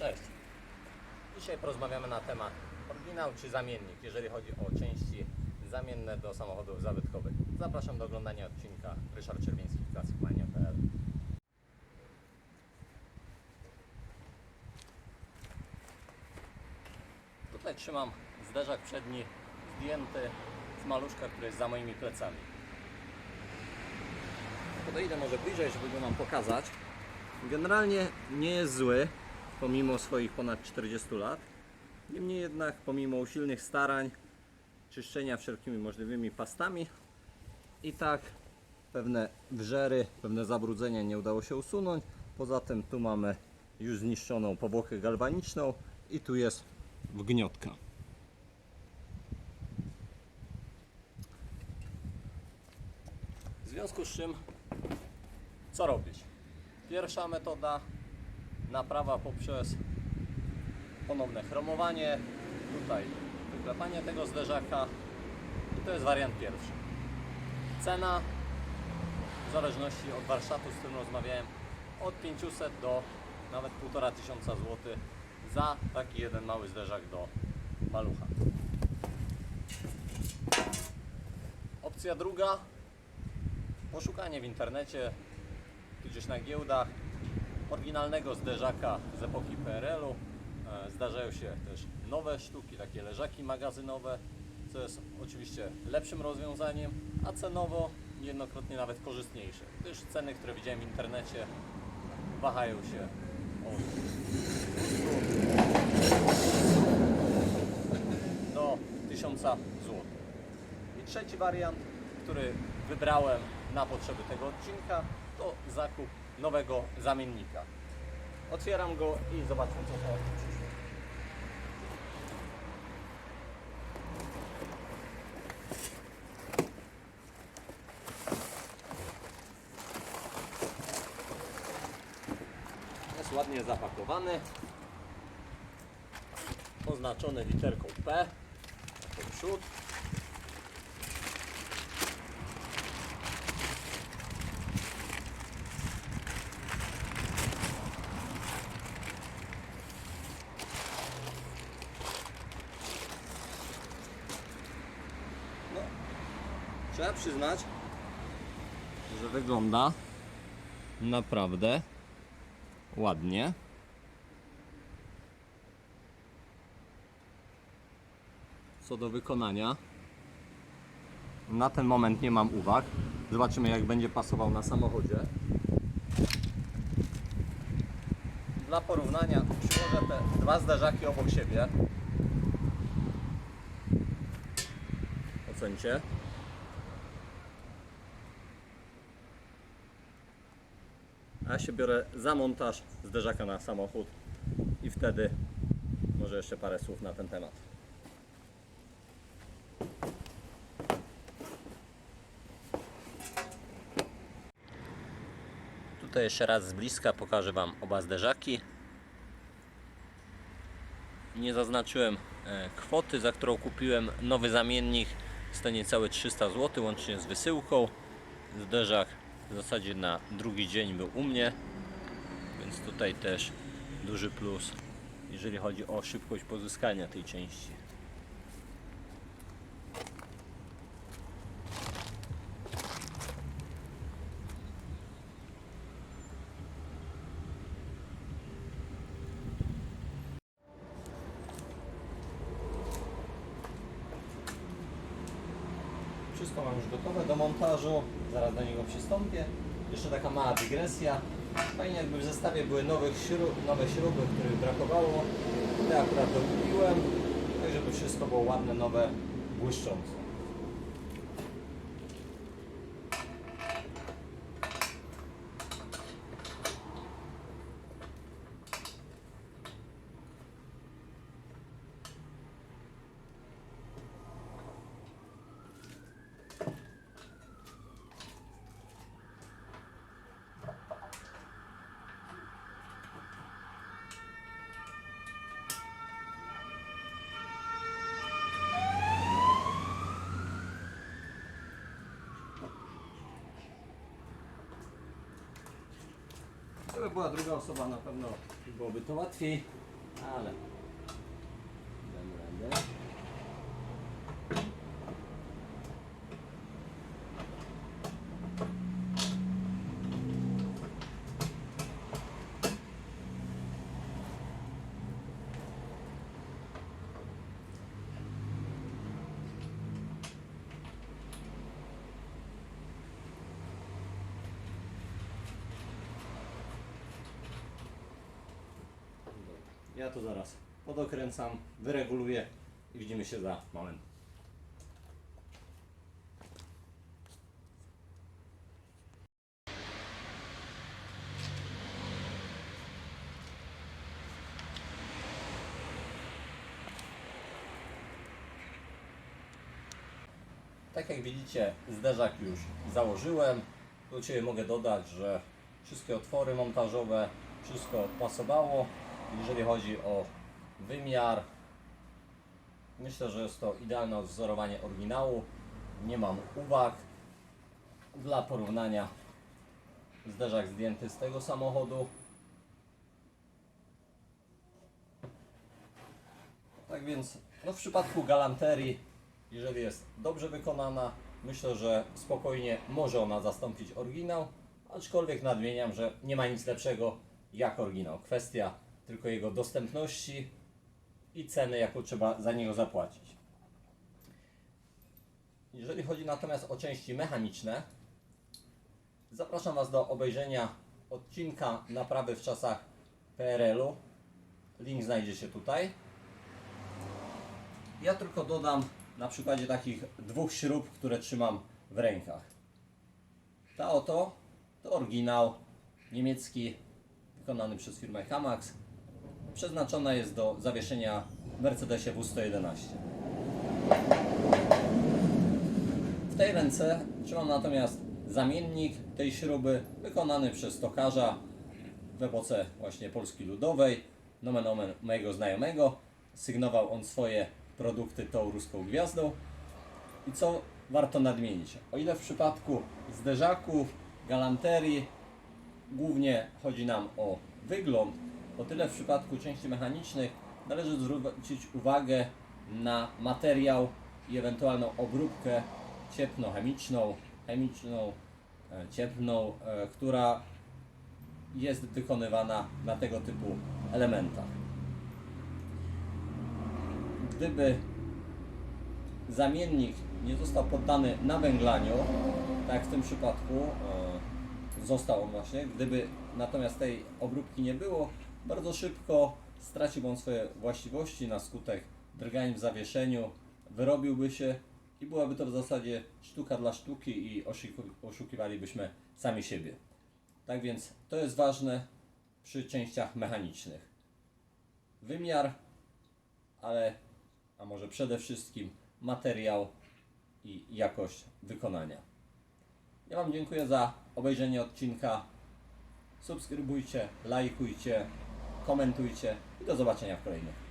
Cześć. Dzisiaj porozmawiamy na temat oryginał czy zamiennik, jeżeli chodzi o części zamienne do samochodów zabytkowych. Zapraszam do oglądania odcinka Ryszard Czerwiński, classicmania.pl Tutaj trzymam zderzak przedni zdjęty z maluszka, który jest za moimi plecami. Podejdę może bliżej, żeby go nam pokazać. Generalnie nie jest zły, pomimo swoich ponad 40 lat. Niemniej jednak, pomimo usilnych starań, czyszczenia wszelkimi możliwymi pastami, i tak pewne wrzery, pewne zabrudzenia nie udało się usunąć. Poza tym tu mamy już zniszczoną powłokę galwaniczną i tu jest wgniotka. W związku z czym, co robić? Pierwsza metoda naprawa poprzez ponowne chromowanie, tutaj wyklepanie tego zderzaka i to jest wariant pierwszy. Cena w zależności od warsztatu, z którym rozmawiałem, od 500 do nawet 1500 zł za taki jeden mały zderzak do malucha. Opcja druga, poszukanie w internecie, gdzieś na giełdach oryginalnego zderzaka z epoki PRL-u. E, Zdarzają się też nowe sztuki, takie leżaki magazynowe, co jest oczywiście lepszym rozwiązaniem, a cenowo niejednokrotnie nawet korzystniejsze, gdyż ceny, które widziałem w internecie wahają się od 200 do 1000 zł. I trzeci wariant, który wybrałem na potrzeby tego odcinka, to zakup nowego zamiennika. Otwieram go i zobaczmy co to przyszło. Jest ładnie zapakowany. Oznaczony literką P. Przód. Trzeba przyznać, że wygląda naprawdę ładnie. Co do wykonania, na ten moment nie mam uwag. Zobaczymy, jak będzie pasował na samochodzie. Dla porównania przyłożę te dwa zderzaki obok siebie. Ocencie. A ja się biorę za montaż zderzaka na samochód i wtedy może jeszcze parę słów na ten temat. Tutaj jeszcze raz z bliska pokażę Wam oba zderzaki. Nie zaznaczyłem e, kwoty, za którą kupiłem nowy zamiennik. Jest to niecałe 300 zł łącznie z wysyłką. Zderzak w zasadzie na drugi dzień był u mnie, więc tutaj też duży plus, jeżeli chodzi o szybkość pozyskania tej części. Wszystko mam już gotowe do montażu, zaraz do niego przystąpię. Jeszcze taka mała dygresja. Fajnie jakby w zestawie były nowych nowe śruby, których brakowało. Te akurat dokupiłem, tak żeby wszystko było ładne, nowe, błyszczące. Gdyby była druga osoba, na pewno byłoby to łatwiej. ale Ja to zaraz podokręcam, wyreguluję i widzimy się za moment. Tak jak widzicie, zderzak już założyłem. Do Ciebie mogę dodać, że wszystkie otwory montażowe, wszystko pasowało. Jeżeli chodzi o wymiar, myślę, że jest to idealne odwzorowanie oryginału. Nie mam uwag. Dla porównania zderzak zdjęty z tego samochodu. Tak więc no w przypadku galanterii, jeżeli jest dobrze wykonana, myślę, że spokojnie może ona zastąpić oryginał, aczkolwiek nadmieniam, że nie ma nic lepszego jak oryginał. Kwestia tylko jego dostępności i ceny, jaką trzeba za niego zapłacić. Jeżeli chodzi natomiast o części mechaniczne, zapraszam Was do obejrzenia odcinka naprawy w czasach PRL-u. Link znajdzie się tutaj. Ja tylko dodam na przykładzie takich dwóch śrub, które trzymam w rękach. Ta oto to oryginał niemiecki wykonany przez firmę Kamax. Przeznaczona jest do zawieszenia w Mercedesie W111. W tej ręce trzymam natomiast zamiennik tej śruby wykonany przez tokarza w epoce właśnie Polski Ludowej, nomen omen mojego znajomego. Sygnował on swoje produkty tą ruską gwiazdą. I co warto nadmienić? O ile w przypadku zderzaków, galanterii głównie chodzi nam o wygląd, o tyle w przypadku części mechanicznych należy zwrócić uwagę na materiał i ewentualną obróbkę cieplno-chemiczną, chemiczną, e, cieplną, e, która jest wykonywana na tego typu elementach. Gdyby zamiennik nie został poddany nawęglaniu, tak jak w tym przypadku e, został on właśnie, gdyby natomiast tej obróbki nie było, bardzo szybko stracił on swoje właściwości na skutek drgań w zawieszeniu, wyrobiłby się i byłaby to w zasadzie sztuka dla sztuki i oszukiwalibyśmy sami siebie. Tak więc to jest ważne przy częściach mechanicznych. Wymiar, ale a może przede wszystkim materiał i jakość wykonania. Ja Wam dziękuję za obejrzenie odcinka. Subskrybujcie, lajkujcie, komentujcie i do zobaczenia w kolejnych.